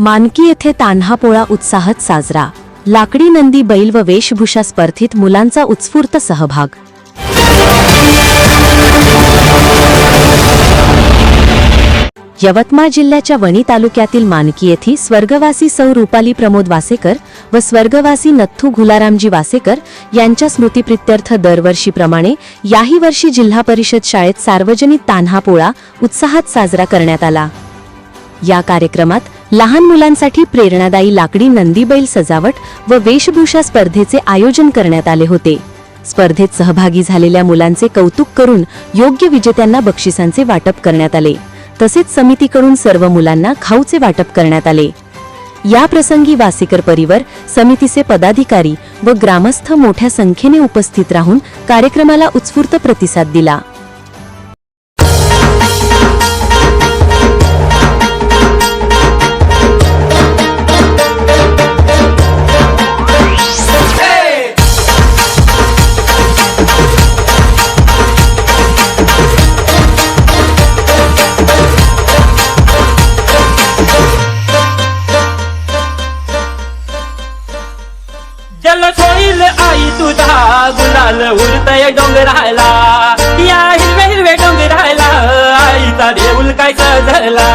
मानकी येथे तान्हा पोळा उत्साहात साजरा. लाकडी नंदी बैल व वेशभूषा स्पर्धेत मुलांचा उत्स्फूर्त सहभाग. यवतमाळ जिल्ह्याच्या वणी तालुक्यातील मानकी येथे स्वर्गवासी सौ रुपाली प्रमोद वासेकर व स्वर्गवासी नथ्थू घुलारामजी वासेकर यांच्या स्मृतीप्रित्यर्थ दरवर्षीप्रमाणे याही वर्षी जिल्हा परिषद शाळेत सार्वजनिक तान्हा पोळा उत्साहात साजरा करण्यात आला. या कार्यक्रमात लहान मुलांसाठी प्रेरणादायी लाकडी नंदीबैल सजावट व वेशभूषा स्पर्धेचे आयोजन करण्यात आले होते. स्पर्धेत सहभागी झालेल्या मुलांचे कौतुक करून योग्य विजेत्यांना बक्षिसांचे वाटप करण्यात आले. तसेच समितीकडून सर्व मुलांना खाऊचे वाटप करण्यात आले. या प्रसंगी वासेकर परिवार समितीचे पदाधिकारी व ग्रामस्थ मोठ्या संख्येने उपस्थित राहून कार्यक्रमाला उत्स्फूर्त प्रतिसाद दिला. जल होईल आई तुझा गुलाल उरतय डोंगराला या हिरवे हिरवे डोंगराला आईचा देऊल काय सजला.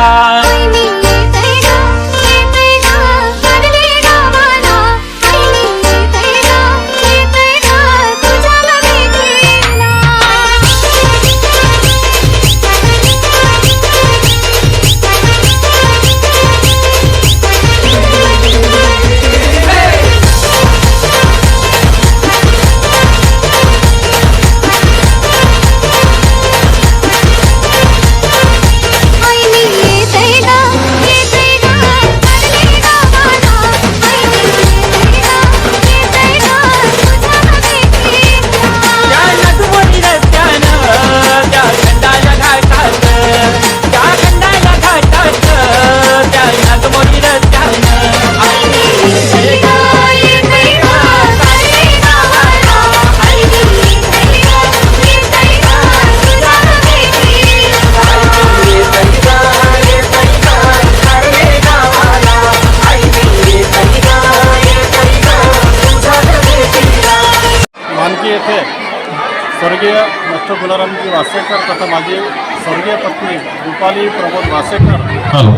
स्वर्गीय नष्ट गुलारामजी वासेकर तथा माझी स्वर्गीय पत्नी रुपाली प्रमोद वासेकर हॅलो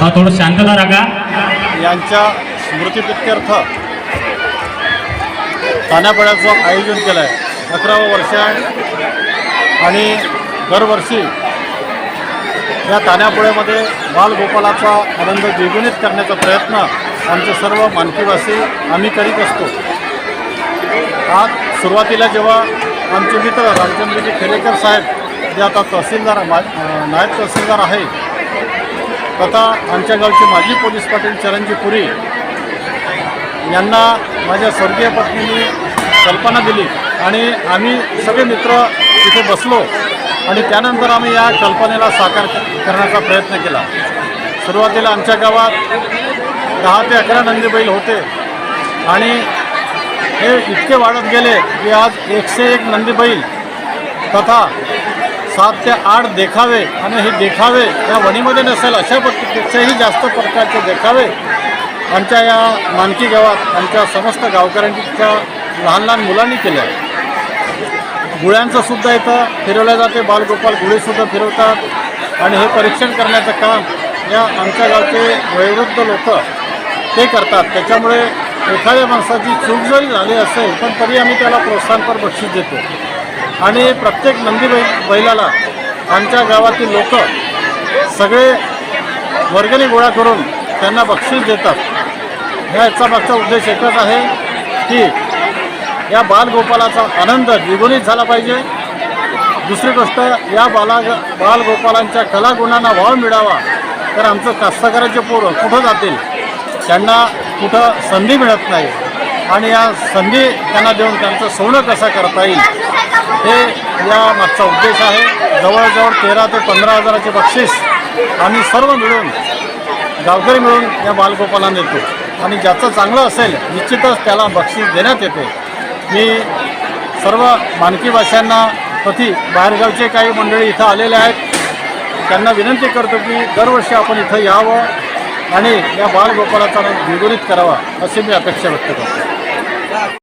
हा थोडं शांतता राखा. यांच्या स्मृतीप्रित्यर्थ ताण्यापड्याचं आयोजन केलं आहे अकरावं वर्ष आहे. आणि दरवर्षी या ताण्यापोळ्यामध्ये बालगोपालाचा आनंद द्विगुणित करण्याचा प्रयत्न आमचे सर्व मानकीवासी आम्ही करीत असतो. आज सुरुवातीला जेव्हा आमचे मित्र रामचंद्रजी खेडेकर साहेब जे आता तहसीलदार मा नायब तहसीलदार आहे. तथा आमच्या गावचे माजी पोलीस पाटील चरणजी पुरी यांना माझ्या स्वर्गीय पत्नीने कल्पना दिली आणि आम्ही सगळे मित्र तिथे बसलो आणि त्यानंतर आम्ही या कल्पनेला साकार करण्याचा प्रयत्न केला. सुरुवातीला आमच्या गावात दहा ते अकरा नंदी बैल होते आणि हे इतके वाढत गेले की आज एकशे एक नंदी बैल तथा सात ते आठ देखावे आणि हे देखावे या वणीमध्ये नसेल अशा पेक्षाही जास्त प्रकारचे देखावे आमच्या या मानकी गावात आमच्या समस्त गावकऱ्यांच्या लहान लहान मुलांनी केल्या गुळ्यांचं सुद्धा इथं फिरवलं जाते बालगोपाल गुळेसुद्धा फिरवतात आणि हे परीक्षण करण्याचं काम या आमच्या गावचे वयोवृद्ध लोक ते करतात. त्याच्यामुळे एखाद्या माणसाची चूक जरी झाली असेल पण तरी आम्ही त्याला प्रोत्साहनपर बक्षीस देतो. आणि प्रत्येक नंदी बै बैलाला आमच्या गावातील लोक सगळे वर्गणी गोळा करून त्यांना बक्षीस देतात. ह्या याचा मागचा उद्देश एकच आहे की या बालगोपालाचा आनंद द्विगुणित झाला पाहिजे. दुसरी गोष्ट या बाला बालगोपालांच्या कलागुणांना वाव मिळावा तर आमचं कास्तकाराचे पोरं कुठं जातील? त्यांना कुठं संधी मिळत नाही आणि या संधी त्यांना देऊन त्यांचं सोनं कसं करता येईल हे या मागचा उद्देश आहे. जवळजवळ तेरा ते पंधरा हजाराचे बक्षीस आम्ही सर्व मिळून गावकरी मिळून या बालगोपालांना देतो. आणि ज्याचं चांगलं असेल निश्चितच त्याला बक्षीस देण्यात येते. मी सर्व मानकी भाषांना प्रति बाहेरगावचे काही मंडळी इथं आलेले आहेत त्यांना विनंती करतो की दरवर्षी आपण इथं यावं. आणि या बाळगोपाळाचा आनंद करावा अशी मी अपेक्षा व्यक्त करतो.